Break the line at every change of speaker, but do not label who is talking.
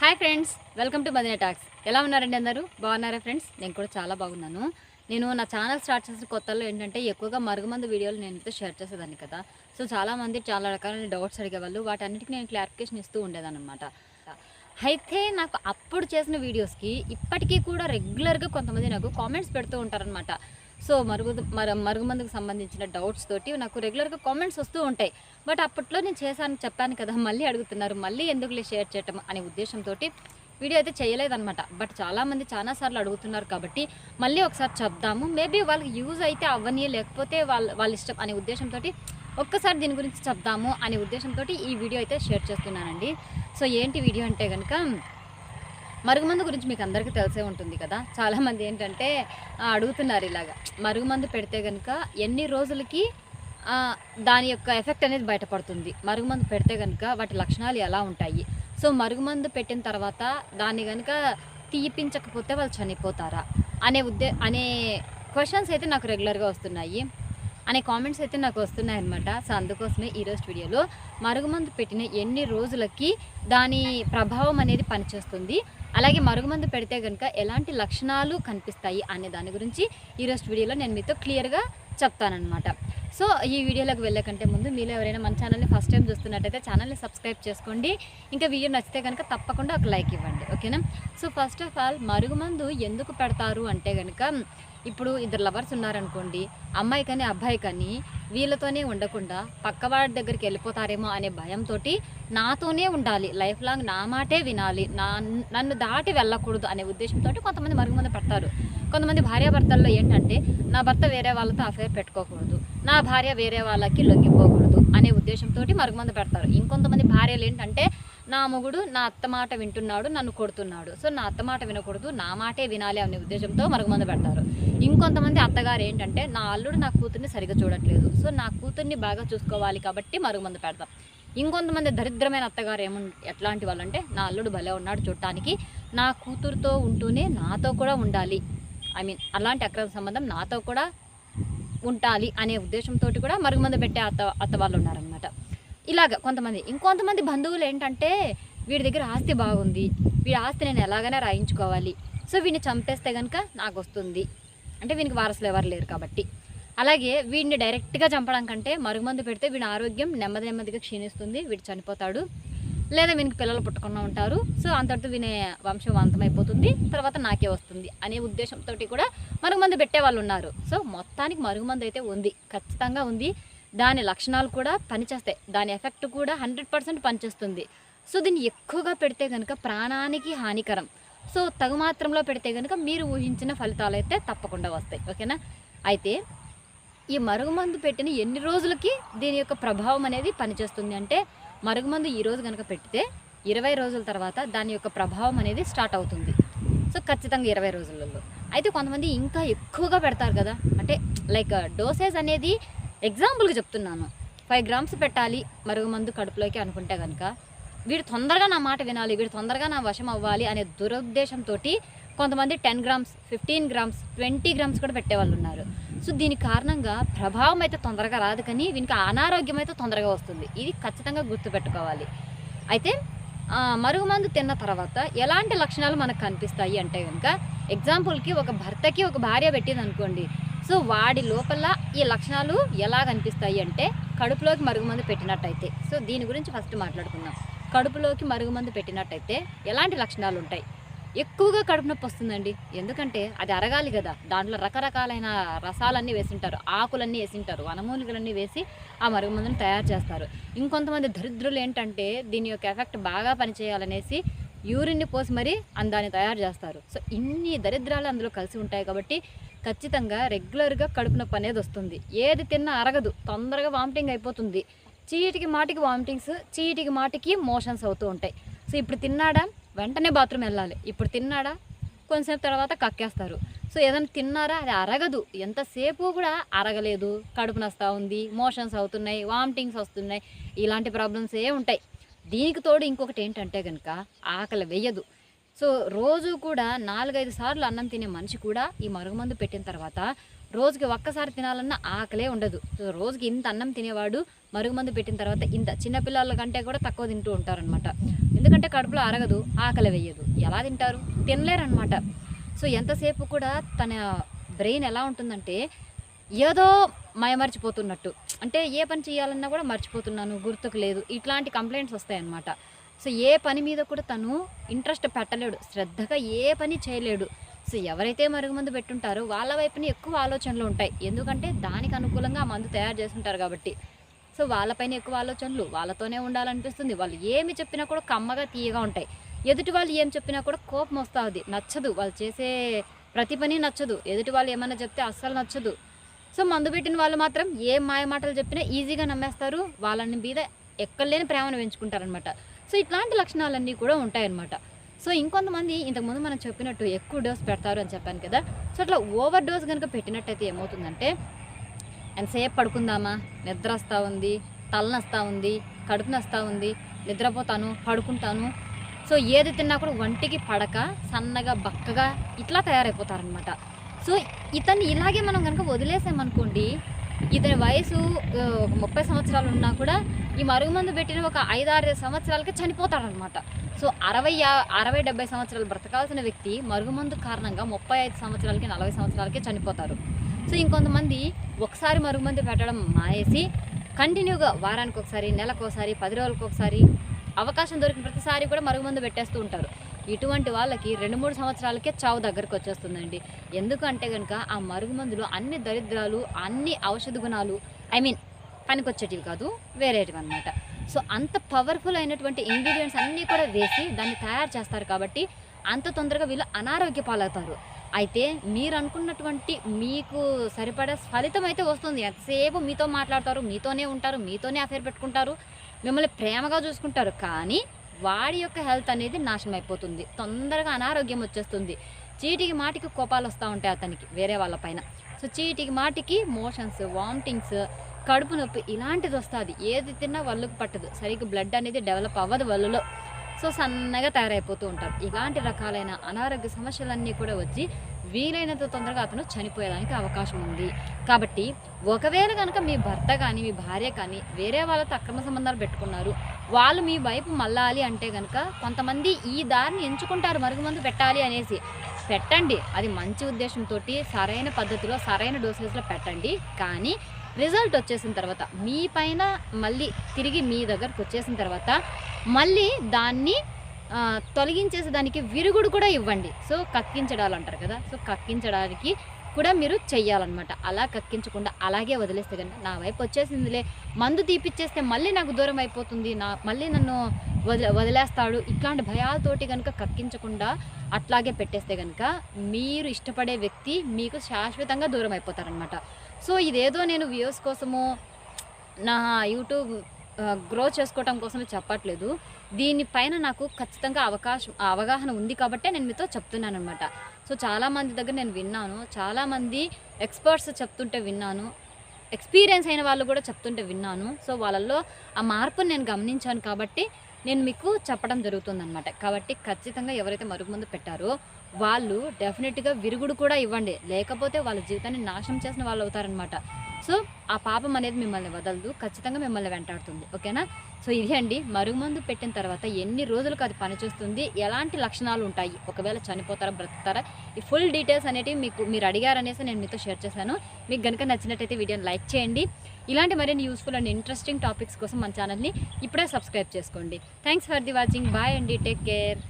Hi friends welcome to Madina talks. ఎలా ఉన్నారండి అందరూ? బాగున్నారా ఫ్రెండ్స్? నేను కూడా చాలా బాగున్నాను. నేను నా ఛానల్ స్టార్ట్ చేసిన కొత్తలో ఏంటంటే ఎక్కువగా మరుగుమందు వీడియోలు నేను అయితే షేర్ చేసేదాన్ని కదా. సో చాలామంది చాలా రకాలైన డౌట్స్ అడిగేవాళ్ళు. వాటన్నిటికీ నేను క్లారిఫికేషన్ ఇస్తూ ఉండేదాన్నమాట. అయితే నాకు అప్పుడు చేసిన వీడియోస్కి ఇప్పటికీ కూడా రెగ్యులర్గా కొంతమంది నాకు కామెంట్స్ పెడుతూ ఉంటారనమాట సో మరుగు మర మరుగుమందుకు సంబంధించిన డౌట్స్ తోటి నాకు రెగ్యులర్గా కామెంట్స్ వస్తూ ఉంటాయి. బట్ అప్పట్లో నేను చేశాను చెప్పాను కదా మళ్ళీ అడుగుతున్నారు మళ్ళీ ఎందుకులే షేర్ చేయటం అనే ఉద్దేశంతో వీడియో అయితే చేయలేదన్నమాట. బట్ చాలామంది చాలాసార్లు అడుగుతున్నారు కాబట్టి మళ్ళీ ఒకసారి చెప్దాము. మేబీ వాళ్ళకి యూజ్ అయితే అవ్వని లేకపోతే వాళ్ళ వాళ్ళ ఇష్టం అనే ఉద్దేశంతో ఒక్కసారి దీని గురించి చెప్దాము అనే ఉద్దేశంతో ఈ వీడియో అయితే షేర్ చేస్తున్నానండి. సో ఏంటి వీడియో అంటే కనుక మరుగుమందు గురించి మీకు అందరికీ తెలిసే ఉంటుంది కదా. చాలామంది ఏంటంటే అడుగుతున్నారు ఇలాగా. మరుగుమందు పెడితే కనుక ఎన్ని రోజులకి దాని యొక్క ఎఫెక్ట్ అనేది బయటపడుతుంది. మరుగుమందు పెడితే కనుక వాటి లక్షణాలు ఎలా ఉంటాయి? సో మరుగుమందు పెట్టిన తర్వాత దాన్ని కనుక తీపించకపోతే వాళ్ళు చనిపోతారా? అనే ఉద్దే అనే క్వశ్చన్స్ అయితే నాకు రెగ్యులర్గా వస్తున్నాయి. అనే కామెంట్స్ అయితే నాకు వస్తున్నాయి అనమాట సో అందుకోసమే ఈరోజు వీడియోలో మరుగుమందు పెట్టిన ఎన్ని రోజులకి దాని ప్రభావం అనేది పనిచేస్తుంది. అలాగే మరుగుమందు పెడితే కనుక ఎలాంటి లక్షణాలు కనిపిస్తాయి అనే దాని గురించి ఈరోజు వీడియోలో నేను మీతో క్లియర్గా చెప్తానమాట సో ఈ వీడియోలోకి వెళ్ళే కంటే ముందు మీరు ఎవరైనా మన ఛానల్ని ఫస్ట్ టైం చూస్తున్నట్టయితే ఛానల్ని సబ్స్క్రైబ్ చేసుకోండి. ఇంకా వీడియో నచ్చితే కనుక తప్పకుండా ఒక లైక్ ఇవ్వండి. ఓకేనా? సో ఫస్ట్ ఆఫ్ ఆల్ మరుగుమందు ఎందుకు పెడతారు అంటే కనుక ఇప్పుడు ఇద్దరు లవర్స్ ఉన్నారనుకోండి అమ్మాయి కానీ అబ్బాయి కానీ వీళ్ళతోనే ఉండకుండా పక్కవాడి దగ్గరికి వెళ్ళిపోతారేమో అనే భయంతో నాతోనే ఉండాలి. లైఫ్ లాంగ్ నా మాటే వినాలి. నా నన్ను దాటి వెళ్ళకూడదు అనే ఉద్దేశంతో కొంతమంది మరుగుమందు పెడతారు. కొంతమంది భార్యాభర్తల్లో ఏంటంటే నా భర్త వేరే వాళ్ళతో అఫేర్ పెట్టుకోకూడదు. నా భార్య వేరే వాళ్ళకి లొంగిపోకూడదు అనే ఉద్దేశంతో మరుగుమందు పెడతారు. ఇంకొంతమంది భార్యలు ఏంటంటే నా మొగుడు నా అత్త మాట వింటున్నాడు నన్ను కొడుతున్నాడు. సో నా అత్త మాట వినకూడదు నా మాటే వినాలి అనే ఉద్దేశంతో మరుగుమందు పెడతారు. ఇంకొంతమంది అత్తగారు ఏంటంటే నా అల్లుడు నా కూతుర్ని సరిగా చూడట్లేదు. సో నా కూతుర్ని బాగా చూసుకోవాలి కాబట్టి మరుగుమందు పెడతాం. ఇంకొంతమంది దరిద్రమైన అత్తగారు ఏము ఎట్లాంటి వాళ్ళంటే నా అల్లుడు భలే ఉన్నాడు చూడటానికి నా కూతురుతో ఉంటూనే నాతో కూడా ఉండాలి. ఐ మీన్ అలాంటి అక్రమ సంబంధం నాతో కూడా ఉండాలి అనే ఉద్దేశంతో కూడా మరుగుమందు పెట్టే అత్త అత్త వాళ్ళు ఉన్నారనమాట ఇలాగ కొంతమంది ఇంకొంతమంది బంధువులు ఏంటంటే వీడి దగ్గర ఆస్తి బాగుంది. వీడి ఆస్తి నేను ఎలాగైనా రాయించుకోవాలి. సో వీడిని చంపేస్తే కనుక నాకు వస్తుంది అంటే వీనికి వారసులు ఎవరు లేరు కాబట్టి. అలాగే వీడిని డైరెక్ట్గా చంపడం కంటే మరుగుమందు పెడితే వీడి ఆరోగ్యం నెమ్మది నెమ్మదిగా క్షీణిస్తుంది వీడు చనిపోతాడు. లేదా వీనికి పిల్లలు పుట్టకుండా ఉంటారు. సో అంతటితో వీని వంశం అంతమైపోతుంది. తర్వాత నాకే వస్తుంది అనే ఉద్దేశంతో కూడా మరుగుమందు పెట్టే వాళ్ళు ఉన్నారు. సో మొత్తానికి మరుగుమందు అయితే ఉంది. ఖచ్చితంగా ఉంది. దాని లక్షణాలు కూడా పనిచేస్తాయి. దాని ఎఫెక్ట్ కూడా హండ్రెడ్ పర్సెంట్ పనిచేస్తుంది. సో దీన్ని ఎక్కువగా పెడితే కనుక ప్రాణానికి హానికరం. సో తగు మాత్రంలో పెడితే కనుక మీరు ఊహించిన ఫలితాలు అయితే తప్పకుండా వస్తాయి. ఓకేనా? అయితే ఈ మరుగుమందు పెట్టిన ఎన్ని రోజులకి దీని యొక్క ప్రభావం అనేది పనిచేస్తుంది అంటే మరుగుమందు ఈ రోజు కనుక పెడితే ఇరవై రోజుల తర్వాత దాని యొక్క ప్రభావం అనేది స్టార్ట్ అవుతుంది. సో ఖచ్చితంగా ఇరవై రోజులలో. అయితే కొంతమంది ఇంకా ఎక్కువగా పెడతారు కదా. అంటే లైక్ డోసేజ్ అనేది ఎగ్జాంపుల్గా చెప్తున్నాను. ఫైవ్ గ్రామ్స్ పెట్టాలి మరుగుమందు కడుపులోకి అనుకుంటే కనుక వీడు తొందరగా నా మాట వినాలి వీడు తొందరగా నా వశం అవ్వాలి అనే దురుద్దేశంతో కొంతమంది ten grams fifteen grams twenty grams కూడా పెట్టేవాళ్ళు ఉన్నారు సో దీని కారణంగా ప్రభావం అయితే తొందరగా రాదు కానీ వీనికి అనారోగ్యం అయితే తొందరగా వస్తుంది. ఇది ఖచ్చితంగా గుర్తుపెట్టుకోవాలి. అయితే మరుగుమందు తిన్న తర్వాత ఎలాంటి లక్షణాలు మనకు కనిపిస్తాయి అంటే కనుక ఎగ్జాంపుల్కి ఒక భర్తకి ఒక భార్య పెట్టింది అనుకోండి సో వాడి లోపల ఈ లక్షణాలు ఎలా కనిపిస్తాయి అంటే కడుపులోకి మరుగుమందు పెట్టినట్టయితే. సో దీని గురించి ఫస్ట్ మాట్లాడుకుందాం. కడుపులోకి మరుగుమందు పెట్టినట్టయితే ఎలాంటి లక్షణాలు ఉంటాయి? ఎక్కువగా కడుపు నొప్పి వస్తుందండి. ఎందుకంటే అది అరగాలి కదా. దాంట్లో రకరకాలైన రసాలన్నీ వేసింటారు. ఆకులన్నీ వేసింటారు. వనమూలికలన్నీ వేసి ఆ మరుగుమందుని తయారు చేస్తారు. ఇంకొంతమంది దరిద్రులు ఏంటంటే దీని యొక్క ఎఫెక్ట్ బాగా పనిచేయాలనేసి యూరిన్ని పోసి మరీ అందాన్ని తయారు చేస్తారు. సో ఇన్ని దరిద్రాలు అందులో కలిసి ఉంటాయి కాబట్టి ఖచ్చితంగా రెగ్యులర్గా కడుపు నొప్పి అనేది వస్తుంది. ఏది తిన్నా అరగదు. తొందరగా వామిటింగ్ అయిపోతుంది. చీటికి మాటికి వామిటింగ్స్ చీటికి మాటికి మోషన్స్ అవుతూ ఉంటాయి. సో ఇప్పుడు తిన్నాడా? వెంటనే బాత్రూమ్ వెళ్ళాలి. ఇప్పుడు తిన్నాడా? కొంచెంసేపు తర్వాత కక్కేస్తారు. సో ఏదైనా తిన్నారా? అది అరగదు. ఎంతసేపు కూడా అరగలేదు. కడుపు నస్తా ఉంది మోషన్స్ అవుతున్నాయి వామిటింగ్స్ వస్తున్నాయి. ఇలాంటి ప్రాబ్లమ్స్ ఏ ఉంటాయి. దీనికి తోడు ఇంకొకటి ఏంటంటే కనుక ఆకలి వేయదు. సో రోజు కూడా నాలుగైదు సార్లు అన్నం తినే మనిషి కూడా ఈ మరుగుమందు పెట్టిన తర్వాత రోజుకి ఒక్కసారి తినాలన్నా ఆకలే ఉండదు. సో రోజుకి ఇంత అన్నం తినేవాడు మరుగుమందు పెట్టిన తర్వాత ఇంత చిన్నపిల్లల కంటే కూడా తక్కువ తింటూ ఉంటారనమాట ఎందుకంటే కడుపులో అరగదు ఆకలి వేయదు. ఎలా తింటారు? తినలేరనమాట సో ఎంతసేపు కూడా తన బ్రెయిన్ ఎలా ఉంటుందంటే ఏదో మయమర్చిపోతున్నట్టు అంటే ఏ పని చేయాలన్నా కూడా మర్చిపోతున్నాను గుర్తుకు లేదు. ఇట్లాంటి కంప్లైంట్స్ వస్తాయన్నమాట. సో ఏ పని మీద కూడా తను ఇంట్రెస్ట్ పెట్టలేడు. శ్రద్ధగా ఏ పని చేయలేడు. సో ఎవరైతే మరుగుమందు పెట్టుంటారో వాళ్ళ వైపుని ఎక్కువ ఆలోచనలు ఉంటాయి. ఎందుకంటే దానికి అనుకూలంగా ఆ మందు తయారు చేస్తుంటారు కాబట్టి. సో వాళ్ళపైన ఎక్కువ ఆలోచనలు వాళ్ళతోనే ఉండాలనిపిస్తుంది. వాళ్ళు ఏమి చెప్పినా కూడా కమ్మగా తీయగా ఉంటాయి. ఎదుటి వాళ్ళు ఏం చెప్పినా కూడా కోపం వస్తుంది. నచ్చదు. వాళ్ళు చేసే ప్రతి పని నచ్చదు. ఎదుటి వాళ్ళు ఏమైనా చెప్తే అస్సలు నచ్చదు. సో మందు పెట్టిన వాళ్ళు మాత్రం ఏ మాయ మాటలు చెప్పినా ఈజీగా నమ్మేస్తారు. వాళ్ళని మీద ఎక్కడలేని ప్రేమను పెంచుకుంటారనమాట సో ఇట్లాంటి లక్షణాలన్నీ కూడా ఉంటాయన్నమాట. సో ఇంకొంతమంది ఇంతకుముందు మనం చెప్పినట్టు ఎక్కువ డోస్ పెడతారు అని చెప్పాను కదా సో అట్లా ఓవర్ డోస్ కనుక పెట్టినట్టయితే ఏమవుతుందంటే ఎంతసేపు పడుకుందామా? నిద్ర వస్తూ ఉంది తలనొస్తూ ఉంది కడుపు నొస్తూ ఉంది నిద్రపోతాను పడుకుంటాను. సో ఏది తిన్నా కూడా ఒంటికి పడక సన్నగా బక్కగా ఇట్లా తయారైపోతారనమాట సో ఇతన్ని ఇలాగే మనం కనుక వదిలేసామనుకోండి ఇతని వయసు ముప్పై సంవత్సరాలు ఉన్నా కూడా ఈ మరుగుమందు పెట్టిన ఒక ఐదారు సంవత్సరాలకి చనిపోతాడనమాట సో అరవై అరవై డెబ్బై సంవత్సరాలు బ్రతకాల్సిన వ్యక్తి మరుగుమందు కారణంగా ముప్పై ఐదు సంవత్సరాలకి నలభై సంవత్సరాలకి చనిపోతారు. సో ఇంకొంతమంది ఒకసారి మరుగుమందు పెట్టడం మానేసి కంటిన్యూగా వారానికి ఒకసారి నెలకు ఒకసారి పది రోజులకు ఒకసారి అవకాశం దొరికిన ప్రతిసారి కూడా మరుగుమందు పెట్టేస్తూ ఉంటారు. ఇటువంటి వాళ్ళకి రెండు మూడు సంవత్సరాలకే చావు దగ్గరకు వచ్చేస్తుందండి. ఎందుకంటే కనుక ఆ మరుగుమందులు అన్ని దరిద్రాలు అన్ని ఔషధ గుణాలు ఐ మీన్ పనికొచ్చేటివి కాదు వేరేటివి అనమాట సో అంత పవర్ఫుల్ అయినటువంటి ఇంగ్రీడియంట్స్ అన్నీ కూడా వేసి దాన్ని తయారు చేస్తారు కాబట్టి అంత తొందరగా వీళ్ళు అనారోగ్య పాలవుతారు. అయితే మీరు అనుకున్నటువంటి మీకు సరిపడా ఫలితం అయితే వస్తుంది. ఎంతసేపు మీతో మాట్లాడతారు మీతోనే ఉంటారు మీతోనే అఫేర్ పెట్టుకుంటారు మిమ్మల్ని ప్రేమగా చూసుకుంటారు. కానీ వాడి యొక్క హెల్త్ అనేది నాశనం అయిపోతుంది తొందరగా అనారోగ్యం వచ్చేస్తుంది. చీటికి మాటికి కోపాలు వస్తూ ఉంటాయి అతనికి వేరే వాళ్ళ పైన. సో చీటికి మాటికి మోషన్స్ వామిటింగ్స్ కడుపు నొప్పి ఇలాంటిది వస్తుంది. ఏది తిన్నా వల్లుకు పట్టదు. సరిగ్గా బ్లడ్ అనేది డెవలప్ అవ్వదు వల్లులో. సో సన్నగా తయారైపోతూ ఉంటారు. ఇలాంటి రకాలైన అనారోగ్య సమస్యలన్నీ కూడా వచ్చి వీలైనంత తొందరగా అతను చనిపోయేదానికి అవకాశం ఉంది. కాబట్టి ఒకవేళ కనుక మీ భర్త కానీ మీ భార్య కానీ వేరే వాళ్ళతో అక్రమ సంబంధాలు పెట్టుకున్నారు వాళ్ళు మీ వైపు మళ్ళాలి అంటే కనుక కొంతమంది ఈ దారిని ఎంచుకుంటారు మరుగుమందు పెట్టాలి అనేసి. పెట్టండి. అది మంచి ఉద్దేశంతో సరైన పద్ధతిలో సరైన డోసేజ్లో పెట్టండి. కానీ రిజల్ట్ వచ్చేసిన తర్వాత మీ పైన మళ్ళీ తిరిగి మీ దగ్గరకు వచ్చేసిన తర్వాత మళ్ళీ దాన్ని తొలగించేసే దానికి విరుగుడు కూడా ఇవ్వండి. సో కక్కించడాలు అంటారు కదా. సో కక్కించడానికి కూడా మీరు చెయ్యాలన్నమాట. అలా కక్కించకుండా అలాగే వదిలేస్తే కనుక నా వైపు వచ్చేసిందిలే మందు తీపిచ్చేస్తే మళ్ళీ నాకు దూరం అయిపోతుంది నా మళ్ళీ నన్ను వదిలే వదిలేస్తాడు ఇట్లాంటి భయాలతోటి కనుక కక్కించకుండా అట్లాగే పెట్టేస్తే కనుక మీరు ఇష్టపడే వ్యక్తి మీకు శాశ్వతంగా దూరం అయిపోతారనమాట సో ఇదేదో నేను వ్యూస్ కోసమో నా యూట్యూబ్ గ్రో చేసుకోవటం కోసం చెప్పట్లేదు. దీనిపైన నాకు ఖచ్చితంగా అవకాశం అవగాహన ఉంది కాబట్టే నేను మీతో చెప్తున్నాను అనమాట సో చాలామంది దగ్గర నేను విన్నాను. చాలామంది ఎక్స్పర్ట్స్ చెప్తుంటే విన్నాను. ఎక్స్పీరియన్స్ అయిన వాళ్ళు కూడా చెప్తుంటే విన్నాను. సో వాళ్ళల్లో ఆ మార్పును నేను గమనించాను కాబట్టి నేను మీకు చెప్పడం జరుగుతుందన్నమాట. కాబట్టి ఖచ్చితంగా ఎవరైతే మరుగుమందు పెట్టారో వాళ్ళు డెఫినెట్గా విరుగుడు కూడా ఇవ్వండి. లేకపోతే వాళ్ళ జీవితాన్ని నాశనం చేసిన వాళ్ళు అవుతారనమాట సో ఆ పాపం అనేది మిమ్మల్ని వదలదు ఖచ్చితంగా మిమ్మల్ని వెంటాడుతుంది. ఓకేనా? సో ఇది అండి మరుగుమందు పెట్టిన తర్వాత ఎన్ని రోజులకు అది పనిచేస్తుంది ఎలాంటి లక్షణాలు ఉంటాయి ఒకవేళ చనిపోతారా బ్రతుకుతారా ఈ ఫుల్ డీటెయిల్స్ అనేటివి మీకు మీరు అడిగారనేసి నేను మీతో షేర్ చేశాను. మీకు కనుక నచ్చినట్టయితే వీడియోని లైక్ చేయండి. ఇలాంటి మరిన్ని యూస్ఫుల్ అండ్ ఇంట్రెస్టింగ్ టాపిక్స్ కోసం మన ఛానల్ని ఇప్పుడే సబ్స్క్రైబ్ చేసుకోండి. Thanks for the watching bye అండి. Take care